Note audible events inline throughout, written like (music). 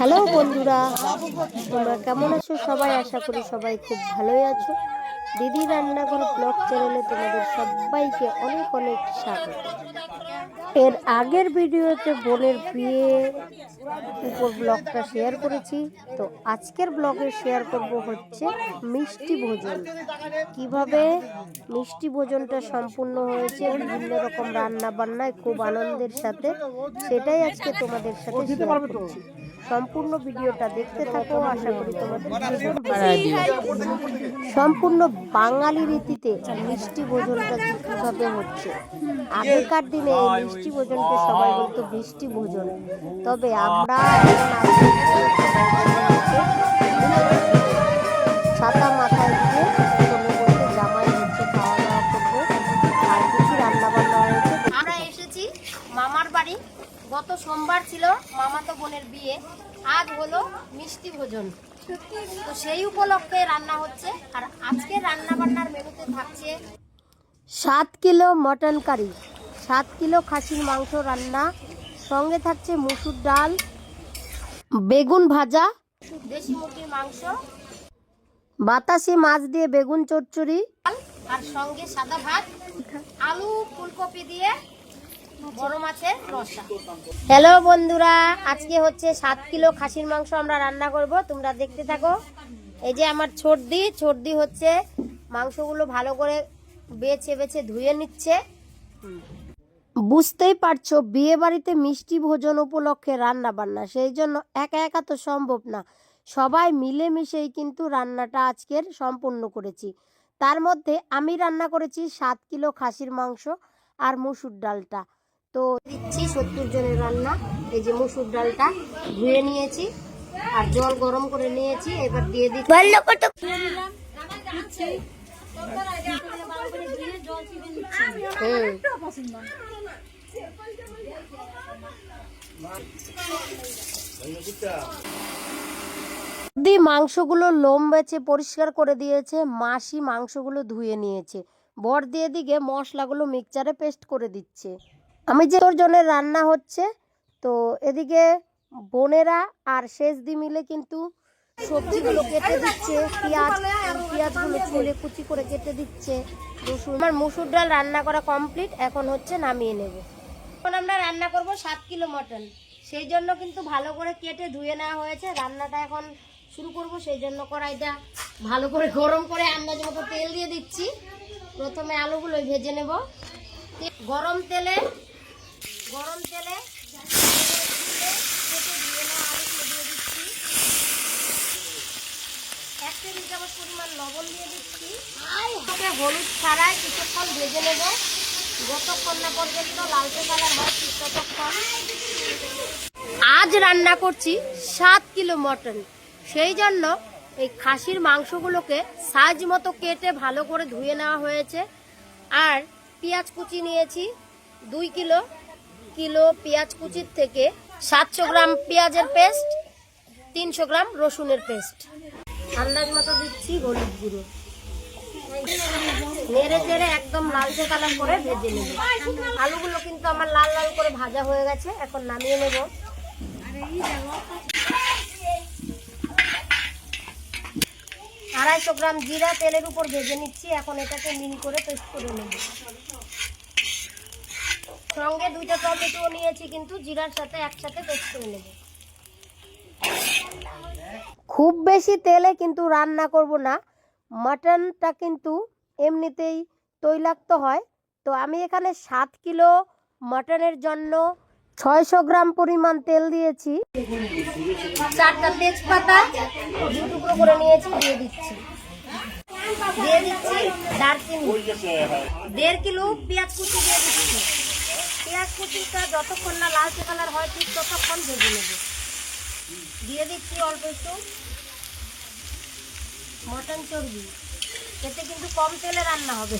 Hello বন্ধুরা, তোমরা কেমন আছো? সবাই আশা করি সবাই খুব ভালোই আছো। দিদি রান্নাঘর ব্লগ চ্যানেলে তোমাদের সবাইকে অনেক অনেক স্বাগত। এর আগের ভিডিওতে বোনের বিয়ে উপর ব্লগটা শেয়ার করেছি। তো আজকের ব্লগে শেয়ার করব হচ্ছে মিষ্টি ভোজন। কীভাবে মিষ্টি ভোজনটা সম্পূর্ণ হয়েছে, বিভিন্ন রকম রান্না বান্নায় খুব আনন্দের সাথে, সেটাই আজকে তোমাদের সাথে শেয়ার করছি। সম্পূর্ণ ভিডিওটা দেখতে থাকো আশা করি তোমাদের ভীষণ সম্পূর্ণ বাঙালি রীতিতে মিষ্টি ভোজনটা কীভাবে হচ্ছে? আগেকার দিনে এই মিষ্টি ভোজনকে সবাই বলতো বৃষ্টি ভোজন। তবে আমরা ছাতা মাথায় দিয়ে জামাই হচ্ছে খাওয়া দাওয়া করব আর কিছু রান্না বান্না হয়েছে। আমরা এসেছি মামার বাড়ি। গত সোমবার ছিল মামাতো বোনের বিয়ে, আজ হলো মিষ্টি ভোজন। তো সেই উপলক্ষে রান্না হচ্ছে, আর আজকে রান্না বান্নার মেনুতে থাকছে সাত কিলো মটন কারি, সাত কিলো খাসির মাংস রান্না, সঙ্গে থাকছে মুসুর ডাল, বেগুন ভাজা, দেশি মুরগির মাংস, বাতাসি মাছ দিয়ে বেগুন চচ্চড়ি, আর সঙ্গে সাদা ভাত, আলু ফুলকপি দিয়ে হ্যালো বন্ধুরা, আজকে হচ্ছে সাত কিলো খাসির মাংস আমরা রান্না করব। তোমরা দেখতে থাকো। এই যে আমার ছর্দি ছর্দি হচ্ছে মাংসগুলো ভালো করে বেছে বেছে ধুয়ে নিচ্ছে। বুঝতেই পারছ বিয়ে বাড়িতে মিষ্টি ভোজন উপলক্ষে রান্না বান্না সেই জন্য একা একা তো সম্ভব না। সবাই মিলেমিশেই কিন্তু রান্নাটা আজকের সম্পূর্ণ করেছি। তার মধ্যে আমি রান্না করেছি সাত কিলো খাসির মাংস আর মুসুর ডালটা। তো দিচ্ছি সত্তর জনের রান্না। এই যে মুসুর ডালটা ধুয়ে নিয়েছি আর জল গরম করে নিয়েছি এবার দিয়ে দিচ্ছি দি মাংসগুলো লোম বেছে পরিষ্কার করে দিয়েছে মাসি মাংসগুলো ধুয়ে নিয়েছে। বর দিয়ে দিকে মশলাগুলো মিক্সচারে পেস্ট করে দিচ্ছে। আমি যে তোর জন্য রান্না হচ্ছে, তো এদিকে বোনেরা আর শেষ দি মিলে কিন্তু সবজিগুলো কেটে দিচ্ছে, পেঁয়াজ, পেঁয়াজগুলো ছুলে কুচি করে কেটে দিচ্ছে, রসুন। আমার মুসুর ডাল রান্না করা কমপ্লিট, এখন হচ্ছে নামিয়ে নেব। এখন আমরা রান্না করব সাত কিলো মটন। সেই জন্য কিন্তু ভালো করে কেটে ধুয়ে নেওয়া হয়েছে। রান্নাটা এখন শুরু করব, সেই জন্য কড়াইটা ভালো করে গরম করে আন্দাজ মতো তেল দিয়ে দিচ্ছি। প্রথমে আলুগুলো ভেজে নেব। গরম তেলে গরম তেলে ভেজে পর্যন্ত আজ রান্না করছি সাত কিলো মটন। সেই জন্য এই খাসির মাংসগুলোকে সাইজ মতো কেটে ভালো করে ধুয়ে নেওয়া হয়েছে। আর পেঁয়াজ কুচি নিয়েছি। দুই কিলো কিলো পেঁয়াজ কুচির থেকে সাতশো গ্রাম পেঁয়াজের পেস্ট, তিনশো গ্রাম রসুনের পেস্ট। আন্দাজ মতো দিচ্ছি হলুদ গুঁড়ো। নেড়ে চেড়ে একদম লালচে কালার করে ভেজে নেব। আলুগুলো কিন্তু আমার লাল লাল করে ভাজা হয়ে গেছে, এখন নামিয়ে নেব। আড়াইশো গ্রাম জিরা তেলের উপর ভেজে নিচ্ছি, এখন এটাকে মিহি করে পেস্ট করে নেব। সঙ্গে দুইটা টমেটো নিয়েছি কিন্তু জিরার সাথে একসাথে পেস্ট করে নেব। খুব বেশি তেলে কিন্তু রান্না করব না। মাটনটা কিন্তু এমনিতেই তৈলাক্ত হয়। তো আমি এখানে সাত কিলো মাটনের জন্য ছয়শো গ্রাম পরিমাণ তেল দিয়েছি। চারটা তেজপাতা দু টুকরো করে নিয়েছি দিয়ে দিচ্ছি। দিয়ে দিচ্ছি দারচিনি। দেড় কিলো পেঁয়াজ কুচি দিয়ে দিচ্ছি। পেঁয়াজ কুচিটা যতক্ষণ না লালচে কালার হয়, ঠিক ততক্ষণ ভেজে নেব। দিয়ে দিচ্ছি অল্প একটু মটন চর্বি। এতে কিন্তু কম তেলে রান্না হবে।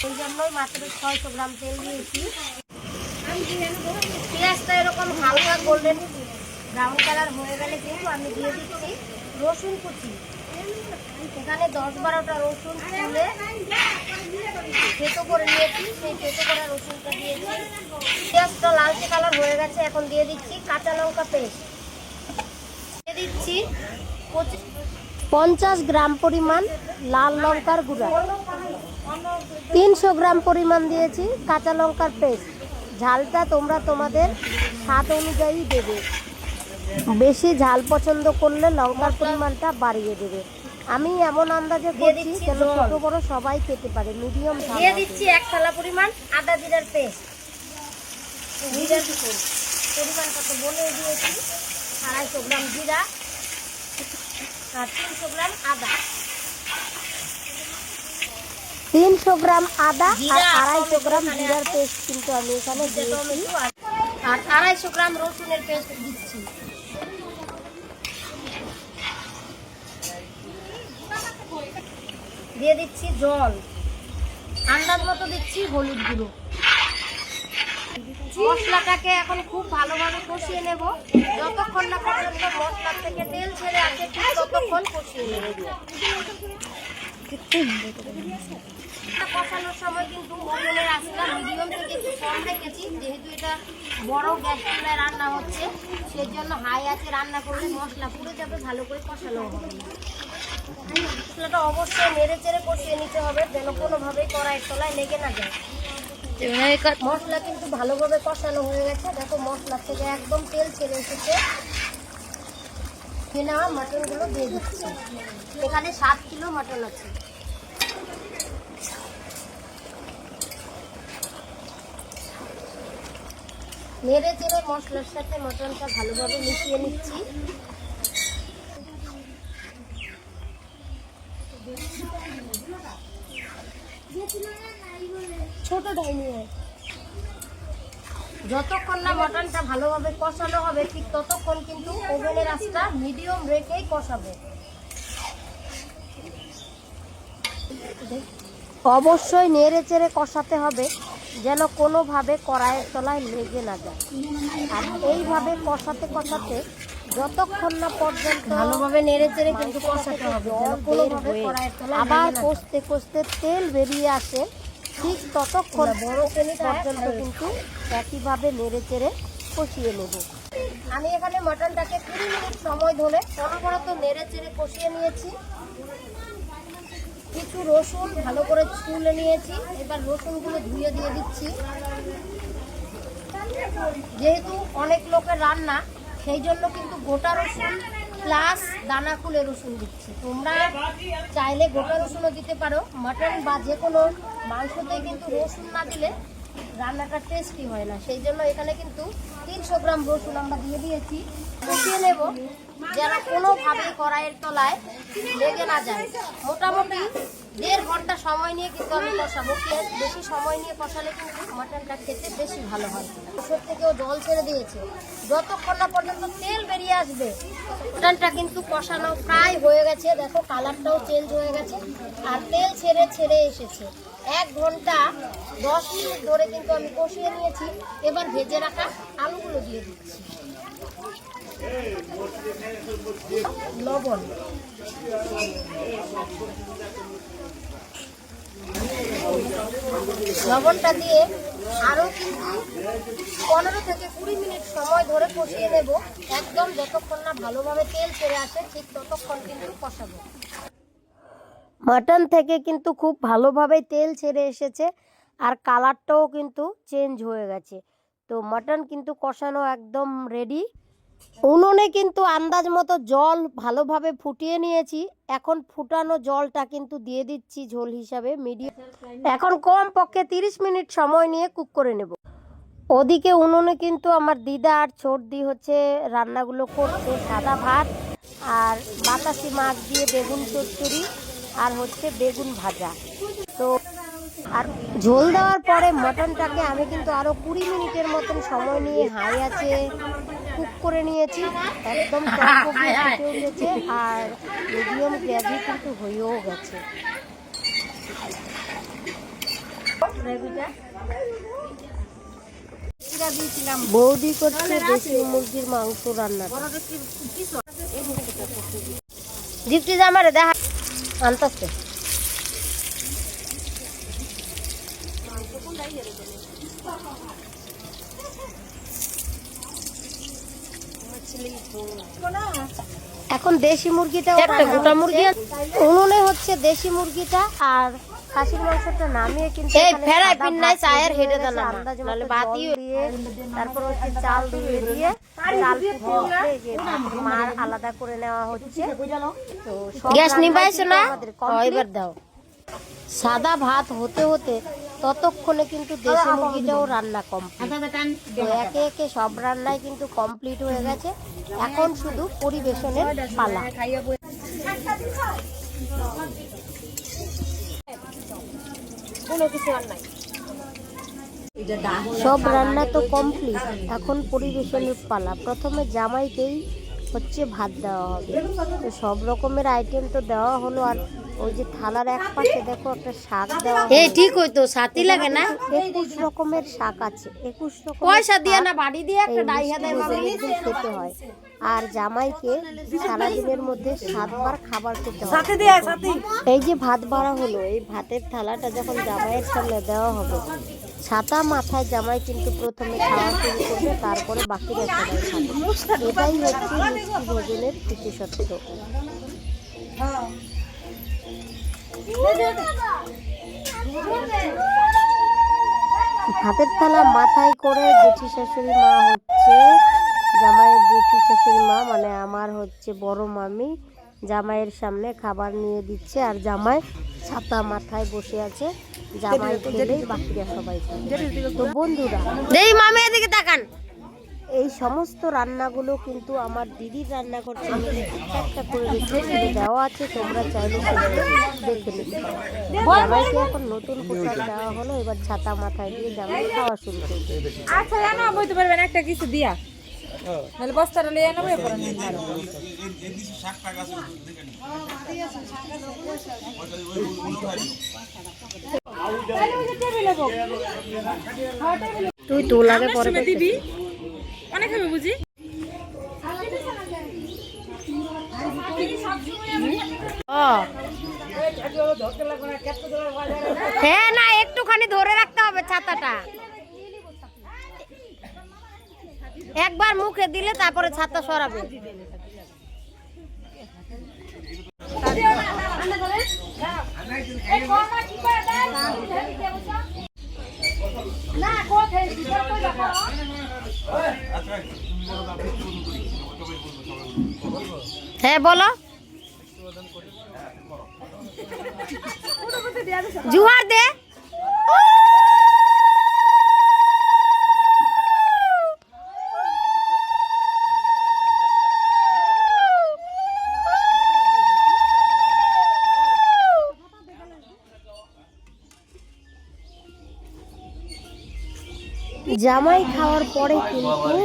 সেই জন্যই মাত্র ছয়শো গ্রাম তেল দিয়েছি। পেঁয়াজটা এরকম হালকা গোল্ডেন ব্রাউন কালার হয়ে গেলে কিন্তু আমি দিয়ে দিচ্ছি রসুন কুচি। এখানে দশ বারোটা রসুন তুলে করে নিয়েছি। সেই থেতো করা রসুনটা দিয়েছি। পেঁয়াজটা লালচে কালার হয়ে গেছে, এখন দিয়ে দিচ্ছি কাঁচা লঙ্কা পেস্ট। দিয়ে দিচ্ছি পঞ্চাশ গ্রাম পরিমাণ লাল লঙ্কার গুঁড়া। তিনশো গ্রাম পরিমাণ দিয়েছি কাঁচা লঙ্কার পেস্ট। ঝালটা তোমরা তোমাদের স্বাদ অনুযায়ী দেবে। বেশি ঝাল পছন্দ করলে লঙ্কার পরিমাণটা বাড়িয়ে দেবে। আমি এমন আন্দাজে করছি যেন ছোট বড় সবাই খেতে পারে মিডিয়াম দিয়ে দিচ্ছি এক থালা পরিমাণ আদা জিরার পেস্ট। জিরার পরিমাণ কত বলে দিয়েছি? আড়াইশো গ্রাম জিরা আর তিনশো গ্রাম আদা। তিনশো গ্রাম আদা আর আড়াইশো গ্রাম জিরার পেস্ট কিন্তু আমি এখানে দিয়েছি। আর আড়াইশো গ্রাম রসুনের পেস্ট দিচ্ছি। দিয়ে দিচ্ছি জল। আন্দাজ মতো দিচ্ছি হলুদ গুঁড়ো। মশলাটাকে এখন খুব ভালোভাবে কষিয়ে নেব। যতক্ষণ না পর্যন্ত মশলা থেকে তেল ছেড়ে ঠিক ততক্ষণ কষিয়ে নেব। কষানোর সময় কিন্তু ওভেনের আঁচটা মিডিয়াম থেকে একটু কম রেখেছি। যেহেতু এটা বড় গ্যাস চুলায় রান্না হচ্ছে সেই জন্য হাই আছে। রান্না করলে মশলা পুড়ে যাবে, ভালো করে কষানো হবে। মশলাটা অবশ্যই নেড়ে চেড়ে কষিয়ে নিতে হবে যেন কোনোভাবেই কড়াইয়ের তলায় লেগে না যায়। মশলা কিন্তু ভালোভাবে কষানো হয়ে গেছে। দেখো মশলা থেকে একদম তেল ছেড়ে এসেছে। কেনা মাটনগুলো দিয়ে দিচ্ছি। এখানে সাত কিলো মাটন আছে। নেড়ে চেড়ে মশলার সাথে মটনটা ভালোভাবে মিশিয়ে নিচ্ছি। যতক্ষণ না মটনটা ভালোভাবে কষানো হবে, ঠিক ততক্ষণ কিন্তু ওভেনের আঁচটা মিডিয়াম রেখেই কষাবে। অবশ্যই নেড়ে চেড়ে কষাতে হবে। যেন কোনোভাবে কড়াইয়ের তলায় লেগে না যায়। আর এইভাবে কষাতে কষাতে যতক্ষণ না পর্যন্ত ভালোভাবে নেড়ে চেড়ে কিন্তু কষাতে হবে কোনোভাবে কড়াইয়ের তলায় আবার কষতে কষতে তেল বেরিয়ে আসে ঠিক ততক্ষণ বড় পর্যন্ত কিন্তু একইভাবে নেড়ে চেড়ে কষিয়ে নেব। আমি এখানে মটনটাকে কুড়ি মিনিট সময় ধরে অনবরত নেড়ে চেড়ে কষিয়ে নিয়েছি। কিছু রসুন ভালো করে ছুলে নিয়েছি। এবার রসুনগুলো ধুয়ে দিয়ে দিচ্ছি। যেহেতু অনেক লোকের রান্না, সেই জন্য কিন্তু গোটা রসুন প্লাস দানা খুলে রসুন দিচ্ছি। তোমরা চাইলে গোটা রসুনও দিতে পারো। মাটন বা যে কোনো মাংসতে কিন্তু রসুন না দিলে রান্নাটা টেস্টি হয় না। সেই জন্য এখানে কিন্তু তিনশো গ্রাম রসুন আমরা দিয়ে দিয়েছি। কষিয়ে নেব। যেন কোনোভাবে কড়াইয়ের তলায় লেগে না যায়। মোটামুটি দেড় ঘণ্টা সময় নিয়ে কিন্তু আমি কষাবো। বেশি সময় নিয়ে কষালে কিন্তু মাটনটা খেতে বেশি ভালো হয়। ওষুধ থেকেও জল ছেড়ে দিয়েছে। যতক্ষণ না পর্যন্ত তেল বেরিয়ে আসবে, মাটনটা কিন্তু কষানো প্রায় হয়ে গেছে। দেখো, কালারটাও চেঞ্জ হয়ে গেছে। আর তেল ছেড়ে ছেড়ে এসেছে। এক ঘণ্টা দশ মিনিট ধরে কিন্তু আমি কষিয়ে নিয়েছি। এবার ভেজে রাখা আলুগুলো দিয়ে দিচ্ছি। লবণ। লবণটা দিয়ে আরও কিন্তু পনেরো থেকে কুড়ি মিনিট সময় ধরে কষিয়ে নেব। একদম যতক্ষণ না ভালোভাবে তেল ছেড়ে আসে, ঠিক ততক্ষণ কিন্তু কষাবো। মাটন থেকে কিন্তু খুব ভালোভাবে তেল ছেড়ে এসেছে আর কালারটাও কিন্তু চেঞ্জ হয়ে গেছে। তো মাটন কিন্তু কষানো একদম রেডি উনুনে কিন্তু আন্দাজ মতো জল ভালোভাবে ফুটিয়ে নিয়েছি। এখন ফুটানো জলটা কিন্তু দিয়ে দিচ্ছি ঝোল হিসাবে মিডিয়াম এখন কম পক্ষে তিরিশ মিনিট সময় নিয়ে কুক করে নেব। ওদিকে উনুনে কিন্তু আমার দিদা আর ছোটদি হচ্ছে রান্নাগুলো করছে সাদা ভাত আর বাতাসি মাছ দিয়ে বেগুন চচ্চড়ি। আর হচ্ছে বেগুন ভাজা। তো আর ঝোল দেওয়ার পরে মটনটাকে আমি কিন্তু আরও কুড়ি মিনিটের মতন সময় নিয়ে হাই আছে কুক করে নিয়েছি একদম উঠেছে (laughs) আর মিডিয়াম গ্রেভি কিন্তু হয়েও গেছে। বৌদি করছে দেশি মুরগির মাংস রান্না। জামারে দেখা আনতাছে এখন দেশি মুরগিটা একটা গোটা মুরগি উনুনে হচ্ছে দেশি মুরগিটা আর খাসির মাংসটা নামিয়ে কিন্তু এই ফেরাই পিন নাই, চায়ের হেঁটে দিয়েছে, দাও না, আন্দাজে নাহলে মতো ভাতই জল দিয়ে তারপর হচ্ছে চাল দিয়ে দিয়ে চাল ফুটে উঠলে এই যে মার আলাদা করে নেওয়া হচ্ছে। তো গ্যাস নিবাইছো না? আমাদের ও, complete। এবার দাও। সাদা ভাত হতে হতে ততক্ষণে কিন্তু দেশি মুরগিটাও রান্না কমপ্লিট তো একে একে সব রান্নাই কিন্তু কমপ্লিট হয়ে গেছে। এখন শুধু পরিবেশনের পালা। সব রান্না তো কমপ্লিট এখন পরিবেশনের পালা। প্রথমে জামাইকেই হচ্ছে ভাত দেওয়া হবে। তো সব রকমের আইটেম তো দেওয়া হলো। আর ওই যে থালার এক পাশে দেখো একটা শাক দেওয়া এই হলো। ঠিক হইতো সাথী লাগে না? একুশ রকমের শাক আছে। একুশ রকমের পয়সা দিয়ে না বাড়ি দিয়ে একটা এই ডাই মিষ্টি হাতের ভোজের দিন খেতে হয়। আর জামাইকে সারাদিনের মধ্যে সাতবার খাবার খেতে হয়। এই যে ভাত বাড়া হলো এই ভাতের থালাটা যখন জামাইয়ের সামনে দেওয়া হবে ছাতা মাথায় জামাই কিন্তু প্রথমে খাওয়া শুরু করবে, তারপরে বাকিরা এটাই হচ্ছে মিষ্টি ভোজনের বিশেষত্ব। ভাতের থালা মাথায় করে জেঠি শাশুড়ি মা হচ্ছে জামাইয়ের জেঠি শাশুড়ি মা মানে আমার হচ্ছে বড় মামি, জামাইয়ের সামনে খাবার নিয়ে দিচ্ছে আর জামাই ছাতা মাথায় বসে আছে। জামাই খেলেই বাকিরা সবাই তো বন্ধুরা দেই মামি এদিকে তাকান। এই সমস্ত রান্নাগুলো কিন্তু আমার দিদির রান্না করছে। একটা একটা করে দেওয়া আছে তোমরা চাইলে দেখে নিতে জামাইকে এখন নতুন পোশাক দেওয়া হলো এবার ছাতা মাথায় দিয়ে জামাই খাওয়া শুরু করবে। আচ্ছা জানো বলতে পারবেন একটা কিছু দিয়া। নাহলে বস্তাটা লিয়ে নেব যাব। তুই তোলারে পরে দিবি। অনেক হবে বুঝি? হ্যাঁ না একটুখানি ধরে রাখতে হবে ছাতাটা। একবার মুখে দিলে তারপরে ছাতা সরাবে। হ্যাঁ বলো। জুহার দে। জামাই খাওয়ার পরে কিন্তু মানে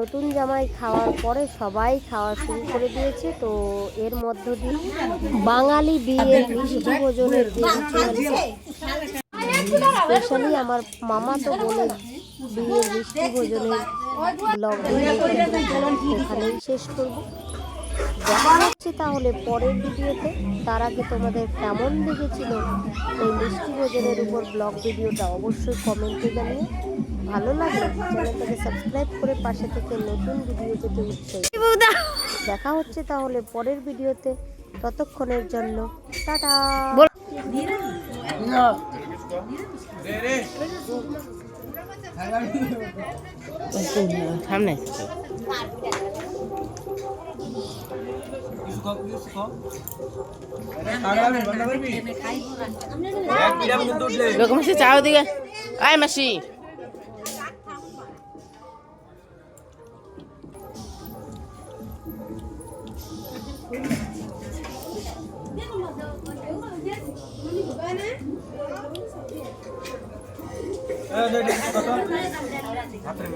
নতুন জামাই খাওয়ার পরে সবাই খাওয়া শুরু করে দিয়েছে। তো এর মধ্য দিয়ে বাঙালি বিয়ের মিষ্টি ভোজনের স্পেশালি আমার মামা তো বলে বিয়ের মিষ্টি ভোজনের ব্লগ এখানেই শেষ করব। দেখা হচ্ছে তাহলে পরের ভিডিওতে। তার আগে তোমাদের কেমন লেগেছিল এই মিষ্টি ভোজনের উপর ব্লগ ভিডিওটা অবশ্যই কমেন্টে জানিয়ে ভালো লাগলে চ্যানেলটাকে সাবস্ক্রাইব করে পাশে থেকে নতুন ভিডিও পেতে উৎসাহী। দেখা হচ্ছে তাহলে পরের ভিডিওতে। ততক্ষণের জন্য টাটা। সামনে। সে চাও দিকে আয় মাসি। হাতের